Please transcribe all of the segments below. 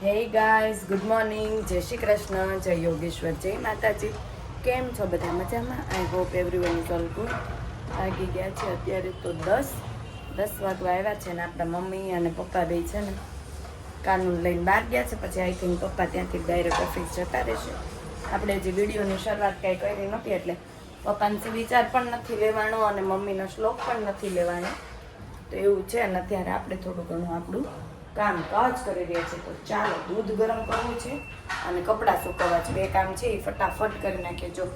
Hey guys good morning. જય શ્રી કૃષ્ણ, જય યોગેશ્વર, જય માતાજી. કેમ છો બધા મજામાં? I hope everyone is all good વાગી ગયા છે અત્યારે તો દસ. દસ વાગવા આવ્યા છે ને આપણા મમ્મી અને પપ્પા બે છે ને. કાનૂન લઈને બહાર ગયા છે, પછી આઈ થિંક પપ્પા ત્યાંથી ડાયરેક્ટ ઓફિસ જતા રહેશે. આપણે હજી વિડીયોની શરૂઆત કાંઈ કરી નથી એટલે પપ્પાને વિચાર પણ નથી લેવાનો અને મમ્મીનો શ્લોક પણ નથી લેવાનો. તો એવું છે અને અત્યારે આપણે થોડું ઘણું આપણું કામ કાજ કરી રહ્યા છીએ તો ચાલો દૂધ ગરમ કરવું છે અને કપડાં સુકવવા છે. બે કામ છે એ ફટાફટ કરી નાખીએ. જો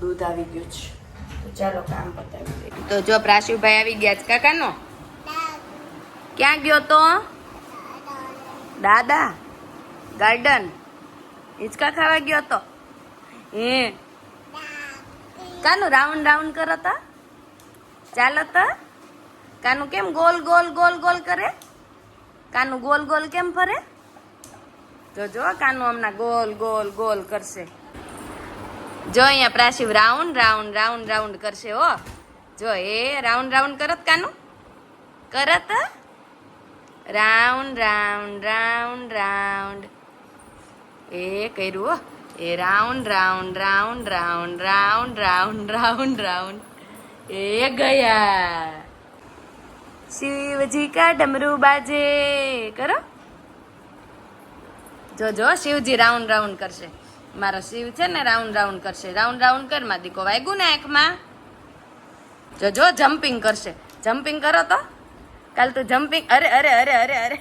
દૂધ આવી ગયું છે. તો ચાલો કામ પતાવી દઈએ. તો જો પ્રાશુભાઈ આવી ગયા છે. કાકાનો? ક્યાં ગયો તો? દાદા. ગાર્ડન. હિંચકા ખાવા ગયો તો? હે. કાનું રાઉન્ડ રાઉન્ડ કરો તા? ચાલો તા. કાનું કેમ ગોલ ગોલ ગોલ ગોલ કરે? કાનું ગોલ ગોલ કેમ ફરે? જો જો કાનું હમણાં ગોલ ગોલ ગોલ કરશે. જો અહીંયા પ્રાસીવ રાઉન્ડ રાઉન્ડ રાઉન્ડ રાઉન્ડ કરશે, હો. જો એ રાઉન્ડ રાઉન્ડ કરત કાનું? કરત? Round round round round. એ કર્યું, હો. એ round round round round round round round round. એ ગયા. શિવજી કા ડમરુ બાજે કરો. જો જો, શિવજી રાઉન્ડ રાઉન્ડ કરશે. મારો શિવ છે ને રાઉન્ડ રાઉન્ડ કરશે. રાઉન્ડ રાઉન્ડ કરમાં દીકો વાગ્યું ને આંખમાં. જો જો, જમ્પિંગ કરશે. જમ્પિંગ કરો તો. કાલ તો જમ્પિંગ, અરે અરે અરે અરે અરે.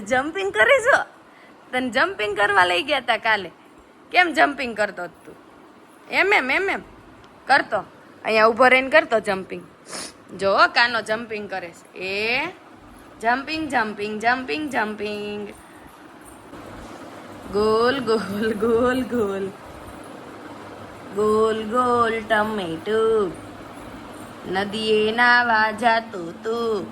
જમ્પિંગ કરે છો તને જમ્પિંગ કરવા લઈ ગયા તા કાલે. કેમ જમ્પિંગ કરતો હતો તું? એમ એમ એમ એમ. કરતો. અહીંયા ઊભો રહીને કરતો જમ્પિંગ. જો કાનો જમ્પિંગ કરે છે. એ જમ્પિંગ જમ્પિંગ જમ્પિંગ જમ્પિંગ ગોલ ગોલ ગોલ ગોલ. ગોલ ગોલ, ટમેટુ. નદીએ નાવા જાતું તું.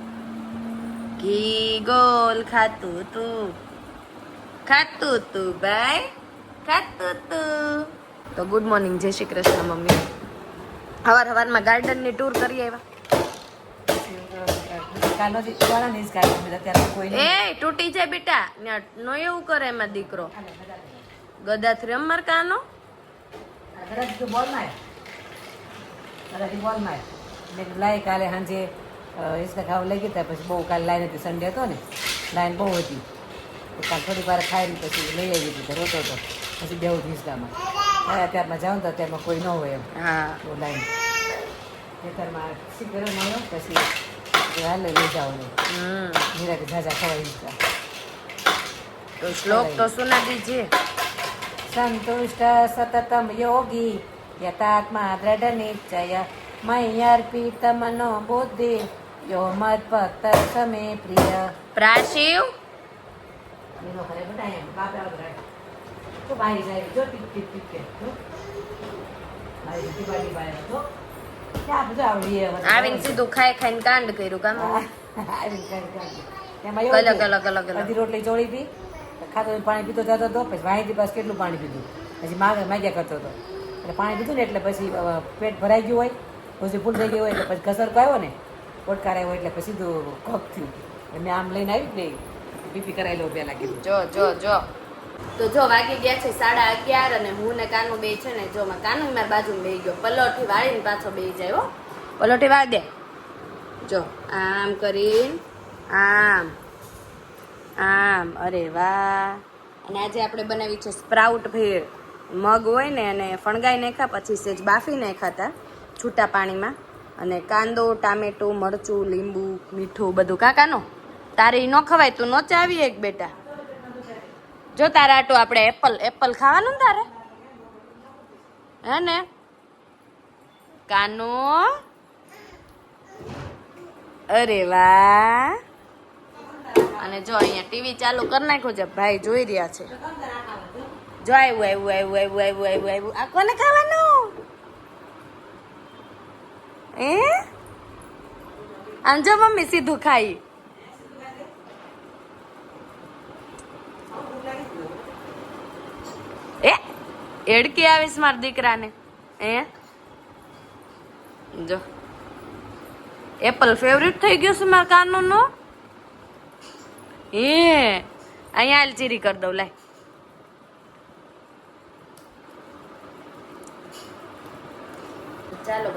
ઘી, ગોલ ખાતું તું. ખાતું તું ભાઈ, ખાતું તું. તો ગુડ મોર્નિંગ જય શ્રી કૃષ્ણ, મમ્મી. હવાર હવારમાં ગાર્ડનની ટૂર કરી આવ્યા. એ તૂટી જાય બેટા. નો એવું કરે એમાં દીકરો. ગદા થી રમર કાનો? લાય કાલે સાંજે હિંચકા ખાવા લઈ ગયા પછી બહુ કાલે લાઈન હતી સન્ડે હતો ને લાઈન બહુ હતી કાલ થોડીક વાર ખાઈને પછી લઈ આવી દીધી તો રોતો હતો પછી બેવું હિંચકામાં અત્યારમાં જાઉં તો અત્યારમાં કોઈ ન હોય એમ હા. લાઈન ખેતરમાં શ્લોક તો સુનાદી છે. સંતુષ્ટ સતતમ યોગી યથાત્મા દ્રઢ નિશ્ચય મયર્પિત મનો યો મત સમે પ્રિય. પ્રાશિવ? ક્યાં આવીને સીધું ખાઈ ખાઈને કાંડ કર્યું કામ રોટલી ચોળી પી ખાતો પાણી પીતો જતો હતો પછી વાંહીથી બસ કેટલું પાણી પીધું. પછી માગે માગ્યા કરતો હતો. એટલે પાણી પીધું ને એટલે પછી પેટ ભરાઈ ગયું હોય પછી ફૂલ થઈ ગયું હોય એટલે પછી ઘસરકો આવ્યો ને પોટકાર આવ્યો એટલે પછી સીધું કફ થયું. મેં આમ લઈને આવી જ નહીં બીપી કરાવી લઉં પહેલાં કીધું. જો જો જો. તો જો વાગી ગયા છે સાડા અગિયાર અને હું ને કાનુ બે છે ને જો કાનુ મારી બાજુ બે ગયો. પલોઠી વાળીને પાછો બે જાય હો. પલોઠી વાળ દે. જો આમ કરીને આમ આમ અરે વાહ. અને આજે આપણે બનાવી છે સ્પ્રાઉટ ભેળ. મગ હોય ને અને ફણગાઈ નાખ્યા પછી સેજ બાફી નાખ્યા હતા છૂટા પાણીમાં. અને કાંદો ટામેટું મરચું લીંબુ મીઠું બધું. કાકાનો તારે ન ખવાય તું નો ચાવી એક બેટા. જો તારા આટું આપણે એપલ એપલ ખાવાનું ને તારે? હે ને? કાનો? અરે વાહ! અને જો અહીંયા ટીવી ચાલુ કરી નાખ્યું છે, ભાઈ જોઈ રહ્યા છે. જો આવ્યું આવ્યું આવ્યું આવ્યું આવ્યું આવ્યું આવ્યું આ કોને ખાવાનું? એ આમ જો મમ્મી સીધું ખાઈ એ એડકી આવીશ મારા દીકરાને. એ જો. એપલ ફેવરિટ થઈ ગયું છે મારા કાનૂન? નો એ અહીંયા ચીરી કરી દઉં લાય. ચાલો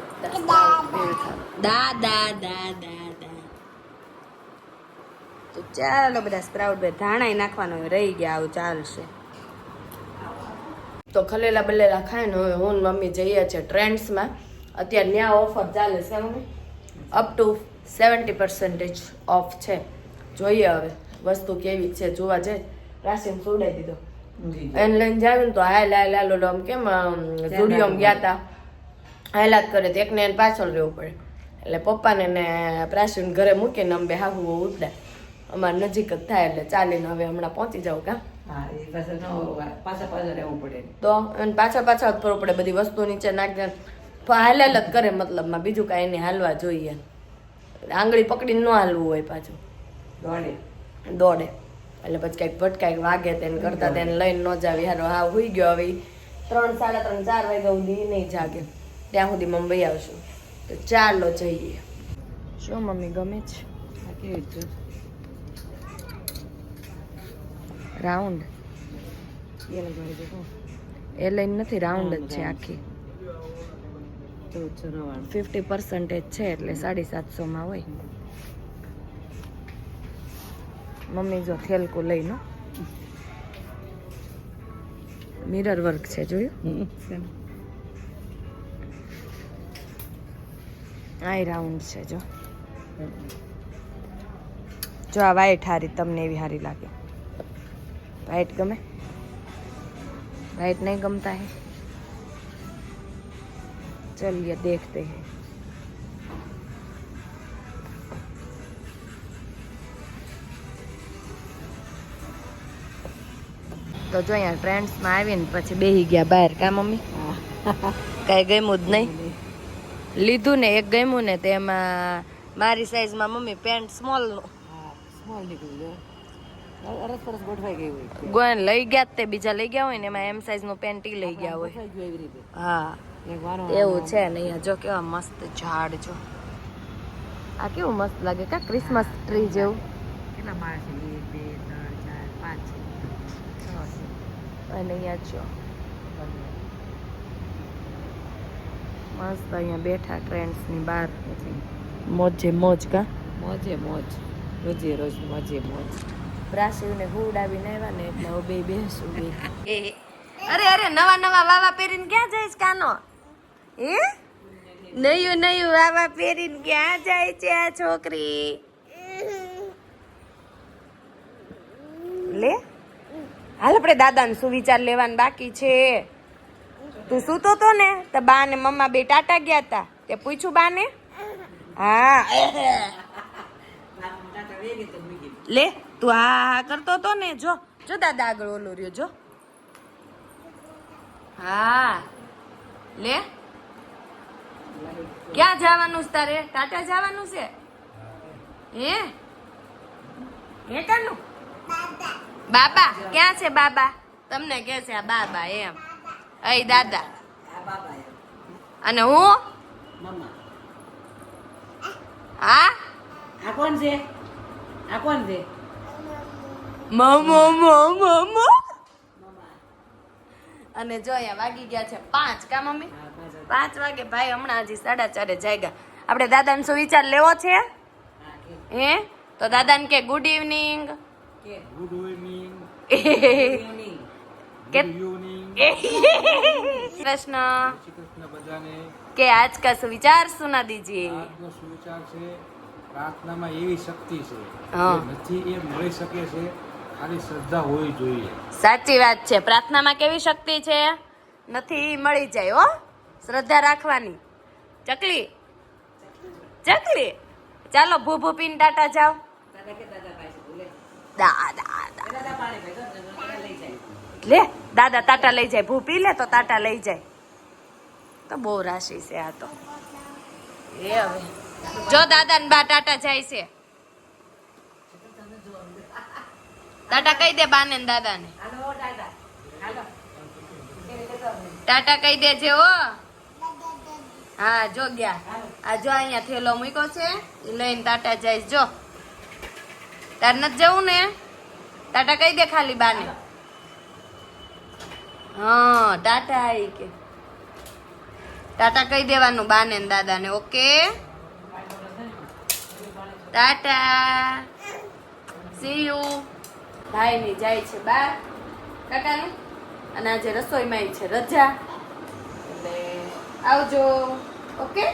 દા દા દા દા દા. તો ચાલો બધા સ્પ્રાઉટ બે ધાણા નાખવાનો રહી ગયા આવું ચાલશે. તો ખલેલા બલેલા ખાય ને હવે હું મમ્મી જઈએ છીએ ટ્રેન્ડ્સમાં. અત્યારે ન્યા ઓફર ચાલે છે mummy? Up to seventy percentage off છે. જોઈએ હવે વસ્તુ કેવી છે જોવા જઈ રાશિને સુડાઈ દીધો. એને લઈને જાવ ને તો હાલ હાલ હાલ ઓલો આમ કેમ સ્ટુડિયોમાં ગયા હતા હાલાત કરે તો એકને એને પાછળ રહેવું પડે. એટલે પપ્પાને ને પ્રાસીન ઘરે મૂકીને અમે બે હાહુ ઉતરે અમારે નજીક જ થાય એટલે ચાલીને હવે હમણાં પહોંચી જાઉં કા? હા એ પાછળ ન પાછા રહેવું પડે. તો એને પાછા પાછા જ ફરવું પડે બધી વસ્તુ નીચે નાખી હાલ હાલ જ કરે મતલબમાં બીજું કાંઈ એને હાલવા જોઈએ. આંગળી પકડીને ન હાલવું હોય પાછું. દોડે. દોડે. એટલે પછી કાંઈક ભટકાઈક વાગે તેને કરતા તેને લઈને ન જાવી. હારો હા હુઈ ગયો હવે. ત્રણ સાડા ત્રણ ચાર વાગ્યા સુધી નહીં જાગે. ત્યાં સુધી મુંબઈ આવશું. તો ચાલો જઈએ. શું મમ્મી ગમે છે? કેવી છે રાઉન્ડ એ લઈને નથી રાઉન્ડ જ છે આખી. ફિફ્ટી પર્સન્ટેજ છે એટલે સાડી સાતસોમાં હોય. મમ્મી જો થેલકું લઈ નો મિરર વર્ક છે જોયું? આ રાઉન્ડ છે જો. જો આ વાઈટ હારી તમને એવી હારી લાગે. વ્હાઈટ ગમે? વ્હાઈટ નહીં ગમતા હે? ચલિએ દેખતે હે. તો જો અહીંયા ટ્રેન્ડ્સમાં આવીને પછી બેહી ગયા બહાર કા મમ્મી? કાંઈ ગમ્યું જ નહીં. લીધું ને એક ગમ્યું ને તેમાં મારી સાઈઝમાં મમ્મી પેન્ટ સ્મોલનું સ્મોલ નીકળી અરસ પરસ ગોઠવાઈ ગઈ હોય ગોયન લઈ ગયા તે બીજા લઈ ગયા હોય ને એમાં એમ સાઈઝ નો પેન્ટી લઈ ગયા હોય. હા. એવું છે ને અહીંયા જો કેવા મસ્ત ઝાડ જો. આ કેવું મસ્ત લાગે કા ક્રિસમસ ટ્રી જેવું? કેટલા માળ છે? એક બે ત્રણ ચાર પાંચ છે છ છે અને અહીંયા જો મસ્ત અહીંયા બેઠા ટ્રેન્ડ્સની બહાર. મોજે મોજ કા? મોજે મોજ. રોજે રોજ મોજે મોજ. બ્રાસીવને હુડાવીને આવ્યા ને એટલે હવે બે બેસું ઊભી અરે અરે નવા નવા વાવા પહેરીને ક્યાં જઈશ કાનો? હે? નયું નયું વાવા પહેરીને ક્યાં જાય છે આ છોકરી? લે હાલ આપણે દાદાને સુવિચાર લેવાનું બાકી છે. તું સૂતો તો ને? તો બા ને મમ્મા બે ટાટા ગયા તા. તે પૂછ્યું બા ને હા. લે તું આ કરતો તો ને જો. જો દાદા આગળ ઓલું રહ્યો જો. હા. લે. ક્યાં જવાનું છે તારે? ટાટા જવાનું છે? હે? હે કાનું બાબા ક્યાં છે બાબા? તમને કે છે આ બાબા એમ. અય દાદા. બાબા અને હું? મમ્મા. હા? આ કોણ છે? આ કોણ છે? મમો મમો મમો. અને જો અહીંયા વાગી ગયા છે પાંચ કા મમ્મી? પાંચ વાગે. ભાઈ હમણાં હજી સાડા ચારે જાગ્યા. આપણે દાદાને શું વિચાર લેવો છે? હે તો દાદાને કે good evening good evening Krishna. કે આજ કા સુવિચાર સુના દીજીએ. સુવિચાર પ્રાર્થનામાં એવી શક્તિ છે નથી એ મળી શકે છે. ખાલી શ્રદ્ધા હોવી જોઈએ. સાચી વાત છે. પ્રાર્થનામાં કેવી શક્તિ છે? નથી મળી જાય હો. શ્રદ્ધા રાખવાની. ચકલી. ચકલી. ચાલો ભૂ ભૂ પીને ટાટા જાઓ. દાદા લે દાદા તાટા લઈ જાય. ભૂ પી લે તો તાટા લઈ જાય. તો બહુ રાશિ છે આ તો. એ હવે. જો દાદા ને બા ટાટા જાય છે. ટાટા કહી દે બાને ને દાદાને. ટાટા કહી દેજે હો. હા જો ગયા. આ જો અહીંયા થેલો મૂક્યો છે એ લઈને ટાટા જાય જો. તાર નથી જવું ને? ટાટા કહી દે ખાલી બાને. હા ટાટા આવી કે. ટાટા કહી દેવાનું બાને ને દાદાને ઓકે? ટાટા. સી યુ ભાઈ ની જાય છે બાર કાકાને? અને આજે રસોઈમાં છે રજા. એટલે આવજો, ઓકે?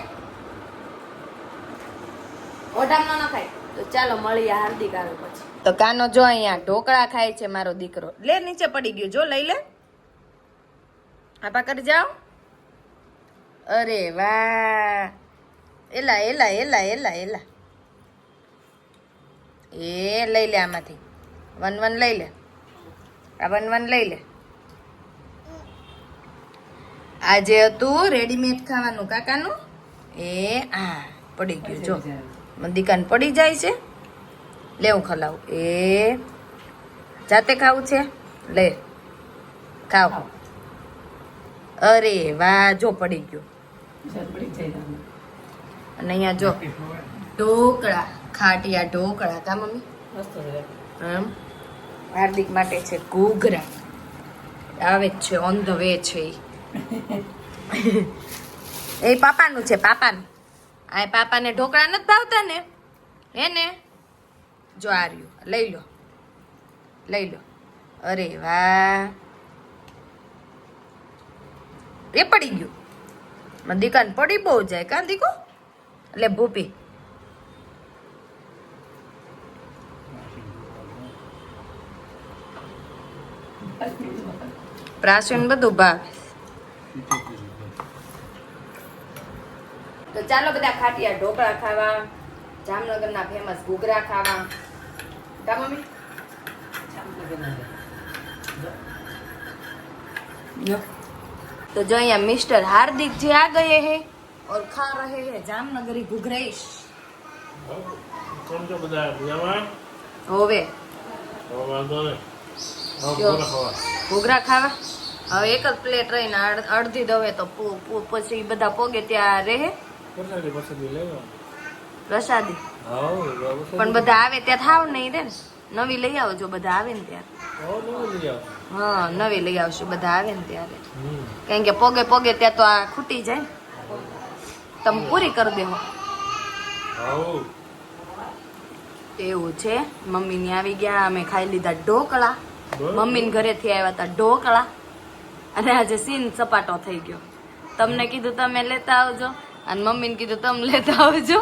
ઓઢામાં ન ખાય. તો ચાલો મળીએ હાર્દિક આવે પછી. તો કાનો જો અહીંયા ઢોકળા ખાય છે મારો દીકરો. લે, નીચે પડી ગયો. જો, લઈ લે. આપા કરી જાઓ. અરે વાહ. એલા એલા એલા એલા એલા. એ, લઈ લે આમાંથી. વન વન લઈ લે. આ વન વન લઈ લે. આજે હતું રેડીમેડ ખાવાનું. કાકાનું? એ આ પડી ગયું. જો દીકાન પડી જાય છે. લેવું ખલાવું. એ જાતે ખાવું છે? લે ખાવ અરે વાહ જો પડી ગયું. અને અહીંયા જો ઢોકળા ખાટિયા ઢોકળા. કા મમ્મી? એમ હાર્દિક માટે છે ઘૂઘરા. આવે જ છે ઓન ધ વે છે. એ પાપાનું છે, પાપાનું. આ પાપાને ઢોકળા નથી ભાવતા ને? હે ને? જો આ રહ્યું, લઈ લો. લઈ લો. અરે વાહ. એ પડી ગયું. દીકાને પડી બહુ જાય, કાં દીકો? એટલે ભૂપી. પ્રાચીન બધું ભાવે તો ચાલો બધા ખાટિયા ઢોકળા ખાવા જામનગરના ફેમસ ઘૂઘરા ખાવા કા મમ્મી तो जो यहाँ मिस्टर हार्दिक जी आ गए हैं और खा रहे हैं जामनगरी घुघरेश કેમ છો બધા મજામાં હોવે હવે વાંધો નહીં હવે જો. બોલો ખવા ઘૂઘરા ખાવા. હવે એક જ પ્લેટ રહીને અડ- અડધી દવે તો પછી બધા પોગે ત્યાં રહે. પ્રસાદી પણ બધા આવે ત્યાં થાવ નહીં રે નવી લઈ આવજો બધા આવે ને ત્યારે. હા નવી લઈ આવશું બધા આવે ને ત્યારે. કારણ કે પોગે પોગે ત્યાં તો આ ખૂટી જાય તમે પૂરી કરી દેવો એવું છે. મમ્મી ની આવી ગયા અમે ખાઈ લીધા ઢોકળા. બરાબર. મમ્મી ઘરેથી આવ્યા હતા ઢોકળા. અને આજે સીન સપાટો થઈ ગયો. તમને કીધું તમે લેતા આવજો. અને મમ્મીને કીધું તમે લેતા આવજો.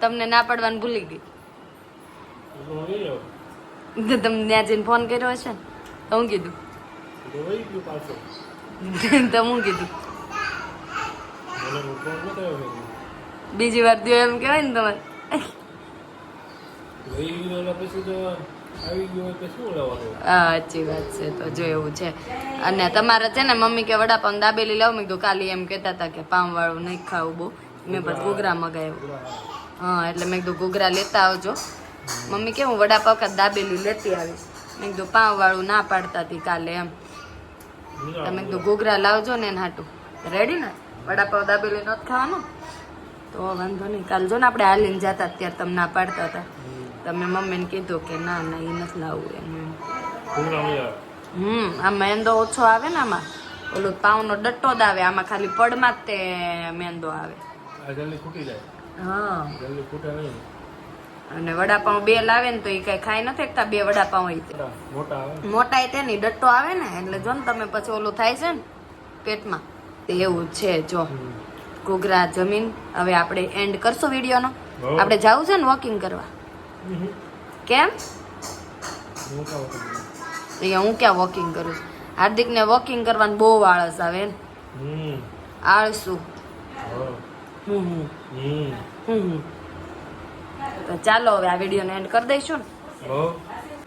તમને ના પાડવાનું ભૂલી ગઈ. તો તમે ત્યાં જઈને ફોન કર્યો હશે ને તો હું કીધું? તો હું કીધું? બીજી વાર દો એમ કહેવાય ને તમારે. વહી ગયું એટલે પછી તો સાચી વાત છે, તો જો એવું છે. અને તમારે છે ને મમ્મી કે વડાપાઉં દાબેલી લાવ મેં કીધું, કાલે એમ કહેતા હતા કે પામ વાળું નહીં ખાવું બહુ. મેં પણ ઘૂઘરા મગાવ્યું. હા, એટલે મેં કીધું, ઘૂઘરા લેતા આવજો. મમ્મી કે, હું વડાપાઉં કા દાબેલી લેતી આવીશ. મેં કીધું, પાઉંવાળું વાળું ના પાડતા હતી કાલે એમ. તમે કીધું, ઘૂઘરા લાવજો ને એને હાટું. રેડી ને? વડાપાઉં દાબેલી નથી ખાવાનું? તો વાંધો નહીં. કાલ જો ને આપણે હાલીને જતા ત્યારે તમને ના પાડતા હતા. તમે મમ્મીને કીધું કે ના ના એ નથી લાવવું એમ. હમ આ મેંદો ઓછો આવે ને આમાં. ઓલું પાઉનો ડટ્ટો જ આવે આમાં ખાલી પડમાં જ તે મેંદો આવે. હા. અને વડાપાઉં બે લાવે ને તો એ કઈ ખાઈ નથી એકતા બે વડાપાઉં મોટા એ તેની ડટ્ટો આવે ને એટલે જો ને તમે પછી ઓલું થાય છે ને પેટમાં એવું છે જો. ઘૂઘરા જમીન. હવે આપણે એન્ડ કરશું વિડીયોનો. આપણે જવું છે ને વોકિંગ કરવા. કેમ? મોટા હું ક્યાં વોકિંગ કરું છું? હાર્દિકને વોકિંગ કરવાનું બહુ આળસ આવે ને. હમ. આળસુ. તો ચાલો હવે આ વિડીયોને એન્ડ કરી દઈશું ને.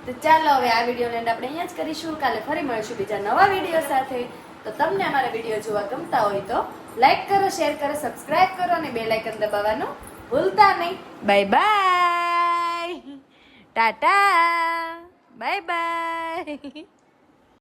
તો ચાલો હવે આ વિડીયોને એન્ડ આપણે અહીંયા જ કરીશું. કાલે ફરી મળીશું બીજા નવા વીડિયો સાથે. તો તમને અમારા વીડિયો જોવા ગમતા હોય તો લાઈક કરો શેર કરો સબસ્ક્રાઇબ કરો અને બે લાઇકન દબાવવાનું ભૂલતા નહીં. Bye bye tata bye bye